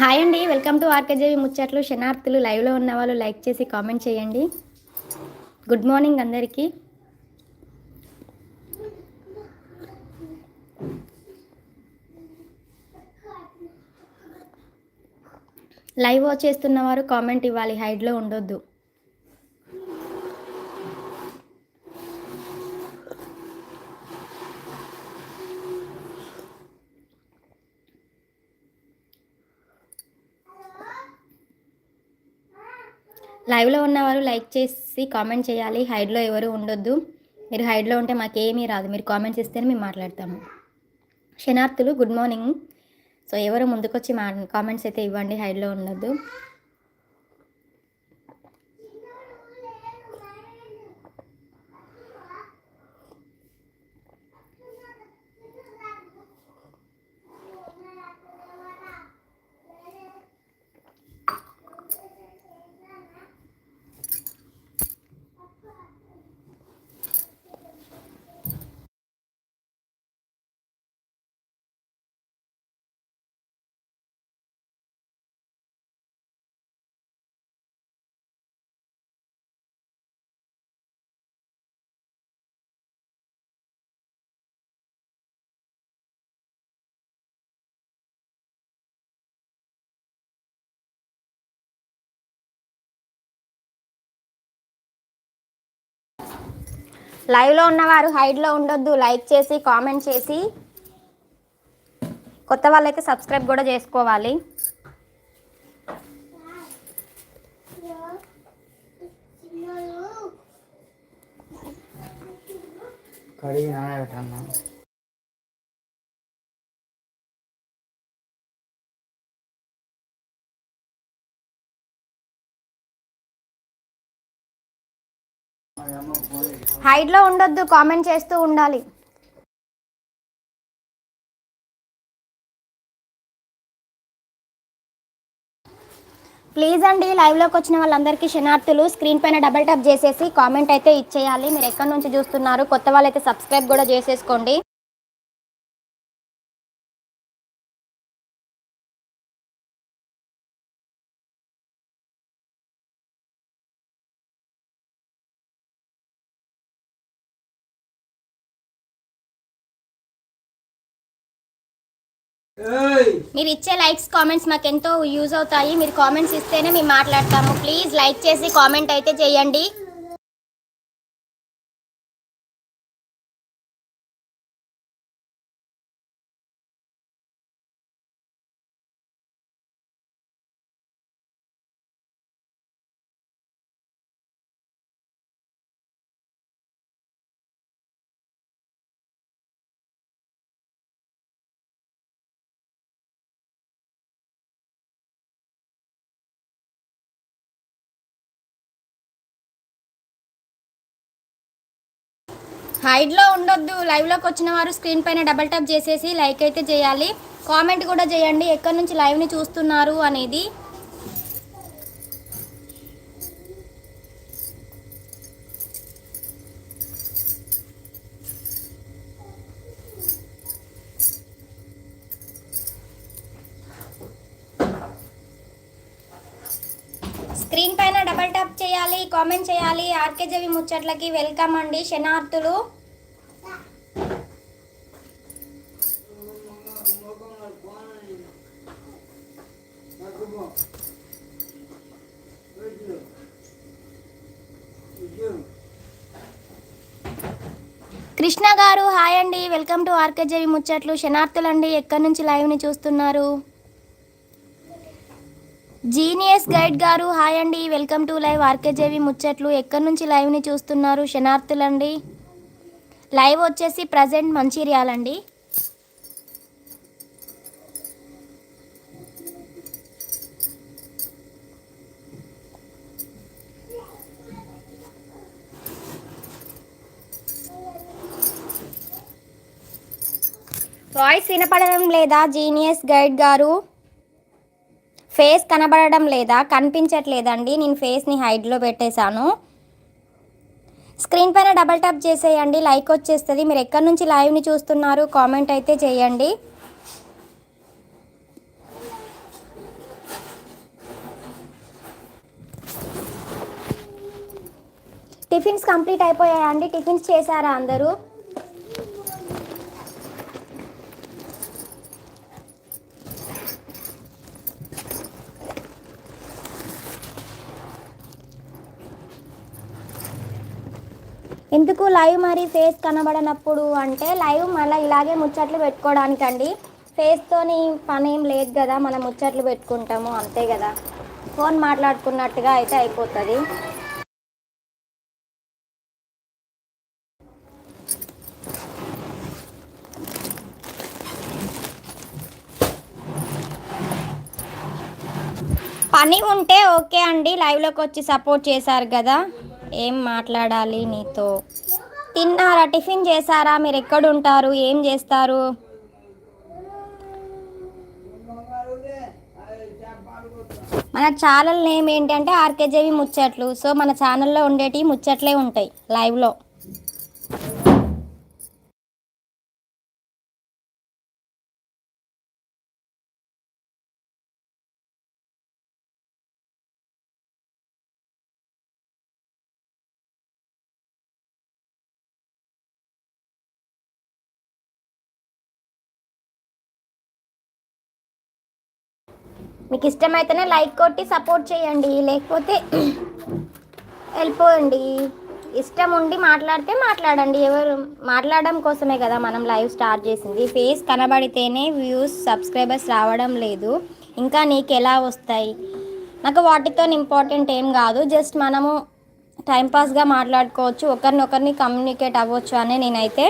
Hi అండి welcome to RKJV ముచ్చట్లు. శనార్థులు లైవ్లో ఉన్న వాళ్ళు లైక్ చేసి కామెంట్ చేయండి. గుడ్ మార్నింగ్ అందరికీ. లైవ్ వచ్చేస్తున్న వారు కామెంట్ ఇవ్వాలి హైడ్లో ఉండొద్దు. లైవ్లో ఉన్నవారు లైక్ చేసి కామెంట్ చేయాలి. హైడ్లో ఎవరు ఉండొద్దు. మీరు హైడ్లో ఉంటే మాకేమీ రాదు. మీరు కామెంట్స్ ఇస్తేనే మేము మాట్లాడతాము. క్షణార్థులు గుడ్ మార్నింగ్. సో ఎవరు ముందుకొచ్చి మా కామెంట్స్ అయితే ఇవ్వండి. హైడ్లో ఉండొద్దు. లైవ్లో ఉన్నవారు హైడ్లో ఉండొద్దు. లైక్ చేసి కామెంట్ చేసి. కొత్త వాళ్ళైతే సబ్స్క్రైబ్ కూడా చేసుకోవాలి. కడిగి నానబెట్టన్నా హైట్లో ఉండొద్దు కామెంట్ చేస్తూ ఉండాలి. ప్లీజ్ అండి లైవ్లోకి వచ్చిన వాళ్ళందరికీ క్షణార్థులు స్క్రీన్ పైన డబల్ ట్యాప్ చేసేసి కామెంట్ అయితే ఇచ్చేయాలి. మీరు ఎక్కడి నుంచి చూస్తున్నారు కొత్త వాళ్ళైతే సబ్స్క్రైబ్ కూడా చేసేసుకోండి. మీరు ఇచ్చే లైక్స్ కామెంట్స్ మాకు ఎంతో యూజ్ అవుతాయి. మీరు కామెంట్స్ ఇస్తేనే మేము మాట్లాడతాము. ప్లీజ్ లైక్ చేసి కామెంట్ అయితే చేయండి. హైడ్లో ఉండొద్దు. లైవ్లోకి వచ్చిన వారు స్క్రీన్ పైన డబల్ ట్యాప్ చేసేసి లైక్ అయితే చేయాలి. కామెంట్ కూడా చేయండి. ఎక్కడి నుంచి లైవ్ని చూస్తున్నారు అనేది స్క్రీన్ పైన డబల్ ట్యాప్ చేయాలి కామెంట్ చేయాలి. ఆర్కేజవి ముచ్చట్లకి వెల్కమ్ అండి. శనార్థులు కృష్ణ గారు హాయ్ అండి. వెల్కమ్ టు ఆర్కేజవి ముచ్చట్లు. శనార్థులు అండి ఎక్కడి నుంచి లైవ్ని చూస్తున్నారు? జీనియస్ గైడ్ గారు హాయ్ అండి. వెల్కమ్ టు లైవ్ ఆర్కేజేవి ముచ్చట్లు. ఎక్కడి నుంచి లైవ్ని చూస్తున్నారు? శనార్థులండి. లైవ్ వచ్చేసి ప్రజెంట్ మంచిర్యాలండి. వాయిస్ వినపడడం లేదా? జీనియస్ గైడ్ గారు. ఫేస్ కనబడడం లేదా కనిపించట్లేదండి. నేను ఫేస్ని హైడ్లో పెట్టేశాను. స్క్రీన్ పైన డబల్ ట్యాప్ చేసేయండి. లైక్ వచ్చేస్తుంది. మీరు ఎక్కడి నుంచి లైవ్ని చూస్తున్నారు కామెంట్ అయితే చేయండి. టిఫిన్స్ కంప్లీట్ అయిపోయాయండి. టిఫిన్స్ చేశారా అందరూ? ఎందుకు లైవ్ మరి ఫేస్ కనబడనప్పుడు అంటే లైవ్ మళ్ళీ ఇలాగే ముచ్చట్లు పెట్టుకోవడానికండి ఫేస్తోని పని ఏం లేదు కదా మనం ముచ్చట్లు పెట్టుకుంటాము అంతే కదా. ఫోన్ మాట్లాడుకున్నట్టుగా అయితే అయిపోతుంది. పని ఉంటే ఓకే అండి లైవ్లోకి వచ్చి సపోర్ట్ చేశారు కదా. ఏం మాట్లాడాలి నీతో? తిన్నారా? టిఫిన్ చేశారా? మీరు ఎక్కడుంటారు? ఏం చేస్తారు? మన ఛానల్ నేమ్ ఏంటంటే ఆర్కేజేవి ముచ్చట్లు. సో మన ఛానల్లో ఉండేటివి ముచ్చట్లే ఉంటాయి లైవ్లో. మీకు ఇష్టమైతేనే లైక్ కొట్టి సపోర్ట్ చేయండి. లేకపోతే వెళ్ళిపోండి. ఇష్టం ఉండి మాట్లాడితే మాట్లాడండి. ఎవరు మాట్లాడడం కోసమే కదా మనం లైవ్ స్టార్ట్ చేసింది. ఫేస్ కనబడితేనే వ్యూస్ సబ్స్క్రైబర్స్ రావడం లేదు. ఇంకా నీకు ఎలా వస్తాయి? నాకు వాటితో ఇంపార్టెంట్ ఏం కాదు. జస్ట్ మనము టైంపాస్గా మాట్లాడుకోవచ్చు. ఒకరినొకరిని కమ్యూనికేట్ అవ్వచ్చు అని నేనైతే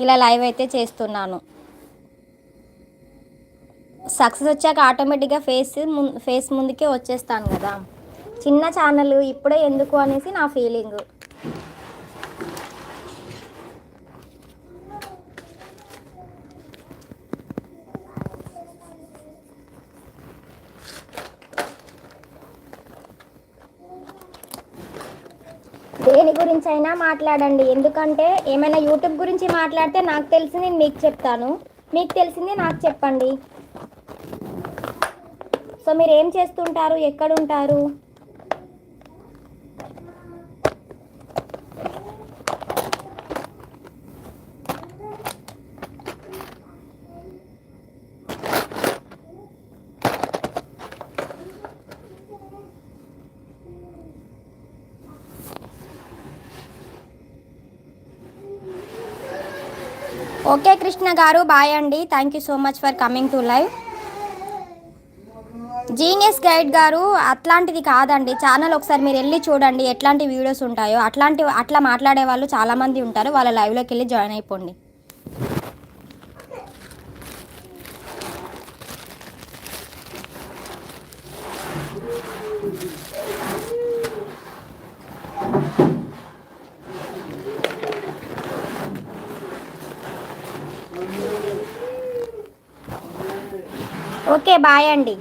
ఇలా లైవ్ అయితే చేస్తున్నాను. సక్సెస్ వచ్చాక ఆటోమేటిక్గా ఫేస్ ముం ఫేస్ ముందుకే వచ్చేస్తాను కదా. చిన్న ఛానల్ ఇప్పుడే ఎందుకు అనేసి నా ఫీలింగ్. దేని గురించి అయినా మాట్లాడండి. ఎందుకంటే ఏమైనా యూట్యూబ్ గురించి మాట్లాడితే నాకు తెలిసింది నేను మీకు చెప్తాను. మీకు తెలిసింది నాకు చెప్పండి. సో మీరు ఏం చేస్తుంటారు? ఎక్కడ ఉంటారు ఓకే కృష్ణ గారు బాయ్ అండి. Thank you so much for coming to live genius guide garu అట్లాంటిది కాదండి. ఛానల్ ఒకసారి మీరు వెళ్ళి చూడండి ఎట్లాంటి వీడియోస్ ఉంటాయో. అట్లాంటి అట్లా మాట్లాడే వాళ్ళు చాలామంది ఉంటారు. వాళ్ళ లైవ్లోకి వెళ్ళి జాయిన్ అయిపోండి. ఓకే బాయ్ అండి.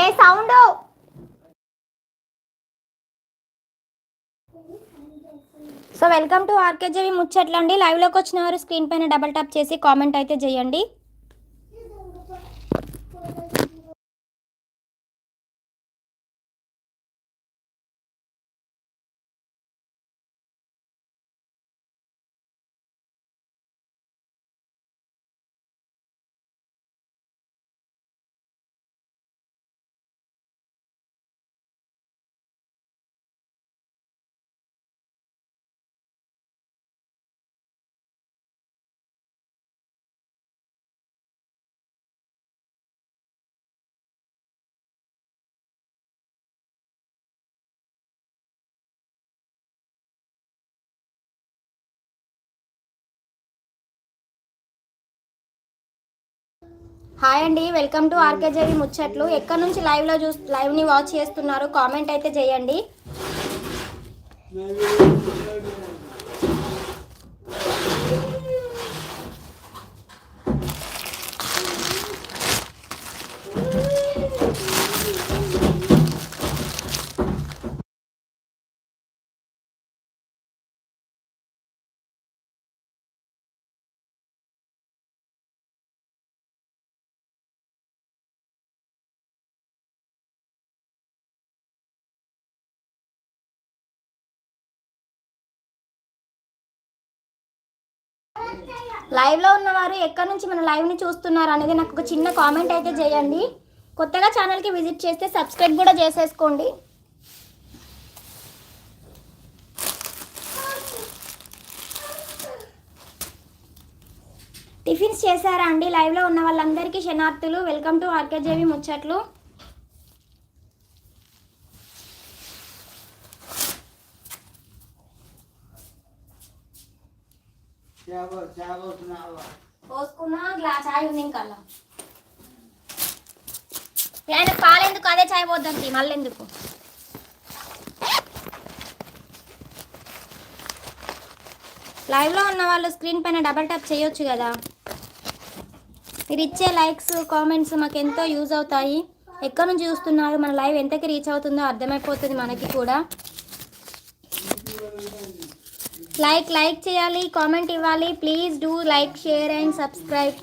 ఏ sound? So welcome to RKGV ముచ్చట్లండి. లైవ్లోకి వచ్చిన వారు స్క్రీన్ పైన డబల్ ట్యాప్ చేసి కామెంట్ అయితే చేయండి. హాయ్ అండి వెల్కమ్ టు ఆర్కేజేవి ముచ్చట్లు. ఎక్కడి నుంచి లైవ్లో చూ లైవ్ని వాచ్ చేస్తున్నారు కామెంట్ అయితే చేయండి. లైవ్లో ఉన్నవారు ఎక్కడి నుంచి మన లైవ్ని చూస్తున్నారు అనేది నాకు ఒక చిన్న కామెంట్ అయితే చేయండి. కొత్తగా ఛానల్కి విజిట్ చేస్తే సబ్స్క్రైబ్ కూడా చేసేసుకోండి. టిఫిన్స్ చేశారా అండి? లైవ్లో ఉన్న వాళ్ళందరికీ శనార్థులు. వెల్కమ్ టు ఆర్కేజేవి ముచ్చట్లు. పోసుకున్నా గ్లాస్ చాయ్ ఉంది ఇంకా ఆయన పాలెందుకు? అదే చాయ్ పోద్దండి మళ్ళీ ఎందుకు లైవ్లో ఉన్న వాళ్ళు స్క్రీన్ పైన డబల్ ట్యాప్ చేయొచ్చు కదా. మీరు ఇచ్చే లైక్స్ కామెంట్స్ మాకు ఎంతో యూజ్ అవుతాయి. ఎక్కడి నుంచి చూస్తున్నారు? మన లైవ్ ఎంతకి రీచ్ అవుతుందో అర్థమైపోతుంది మనకి కూడా. లైక్ లైక్ చేయాలి కామెంట్ ఇవ్వాలి. Please do like share and subscribe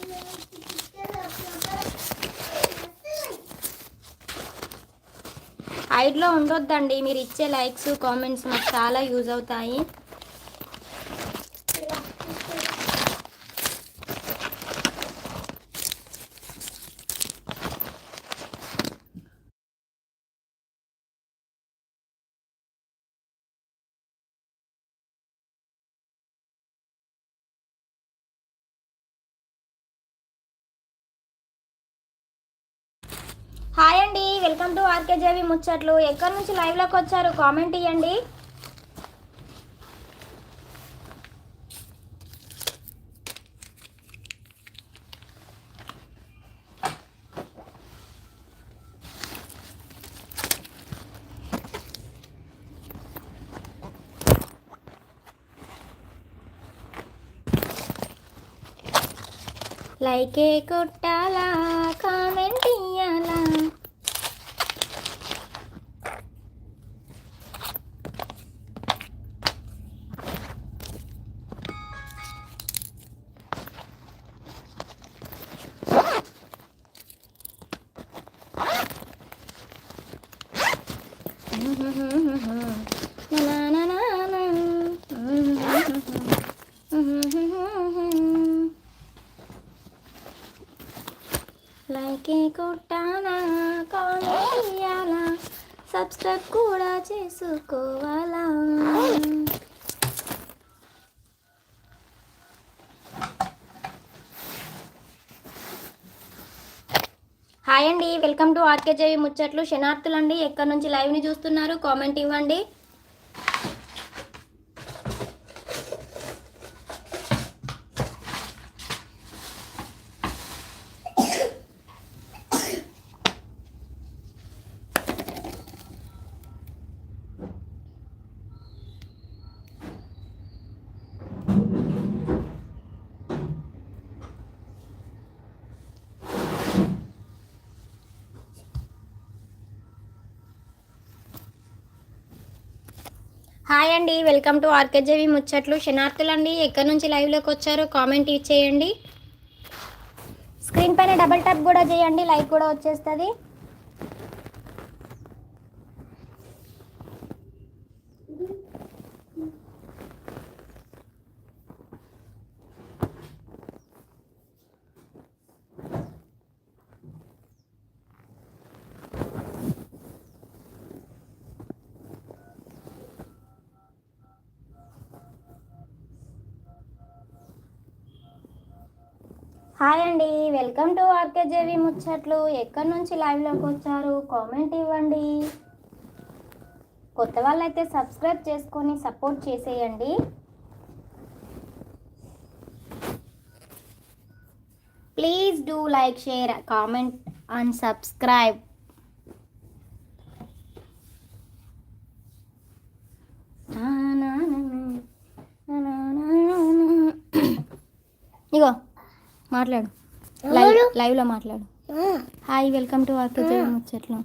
హైడ్లో ఉండొద్దండి. మీరు ఇచ్చే లైక్స్ కామెంట్స్ మాకు చాలా యూజ్ అవుతాయి. హాయ్ అండి వెల్కమ్ టు ఆర్కేజేవి ముచ్చట్లు. ఎక్కడి నుంచి లైవ్లోకి వచ్చారు? కామెంట్ ఇవ్వండి లైకే కొట్టాలా కామెంట్ ఇయ్యాలా లైకే కొట్టాలా కామెంట్ ఇయ్యాలా సబ్స్క్రైబ్ కూడా చేసుకోవాలా హాయ్ అండి వెల్కమ్ టు ఆర్కేజేవి ముచ్చట్లు. శనార్థులు అండి ఎక్కడి నుంచి లైవ్ని చూస్తున్నారు? కామెంట్ ఇవ్వండి. హాయ్ అండి వెల్కమ్ టు ఆర్కేజేవి ముచ్చట్లు. క్షణార్థులు అండి ఎక్కడి నుంచి లైవ్లోకి వచ్చారో కామెంట్ ఇచ్చేయండి. స్క్రీన్ పైన డబల్ ట్యాప్ కూడా చేయండి లైక్ కూడా వచ్చేస్తుంది. హాయ్ అండి వెల్కమ్ టు ఆర్కేజేవి ముచ్చట్లు. ఎక్కడి నుంచి లైవ్లోకి వచ్చారు? కామెంట్ ఇవ్వండి. కొత్త వాళ్ళైతే సబ్స్క్రైబ్ చేసుకొని సపోర్ట్ చేసేయండి. Please do like share comment and subscribe. ఇగో. మాట్లాడు. లైవ్ లైవ్లో మాట్లాడు. హాయ్ వెల్కమ్ టు వర్క్ ముచ్చట్లు.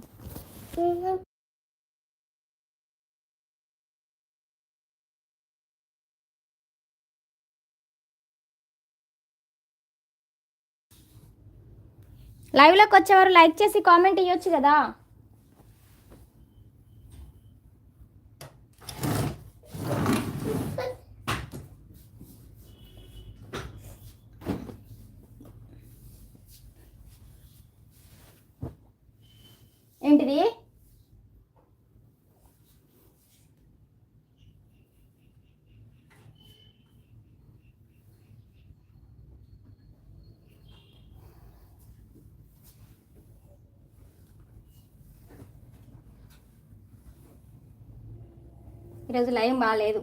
లైవ్లోకి వచ్చేవారు లైక్ చేసి కామెంట్ ఇవ్వచ్చు కదా. ఏంటిది? ఈరోజు లైవ్ బాగాలేదు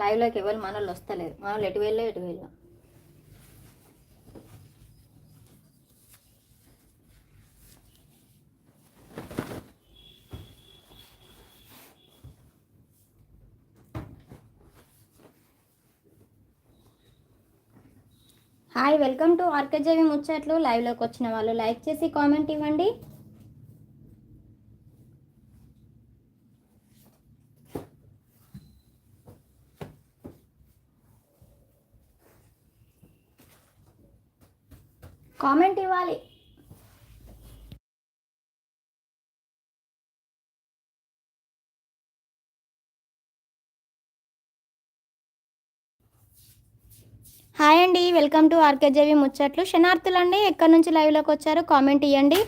లైవ్లోకి ఎవరు మనోళ్ళు వస్తలేదు. మనోళ్ళు ఎటు వెళ్ళో ఎటు వెళ్ళో హాయ్ వెల్కమ్ టు ఆర్కేజేవి ముచ్చట్లు. లైవ్లోకి వచ్చిన వాళ్ళు లైక్ చేసి కామెంట్ ఇవ్వండి. కామెంట్ ఇవ్వాలి. హాయ్ అండి వెల్కమ్ టు ఆర్కేజేవి ముచ్చట్లు. శనార్థులు అండి ఎక్కడి నుంచి లైవ్లోకి వచ్చారో కామెంట్ ఇవ్వండి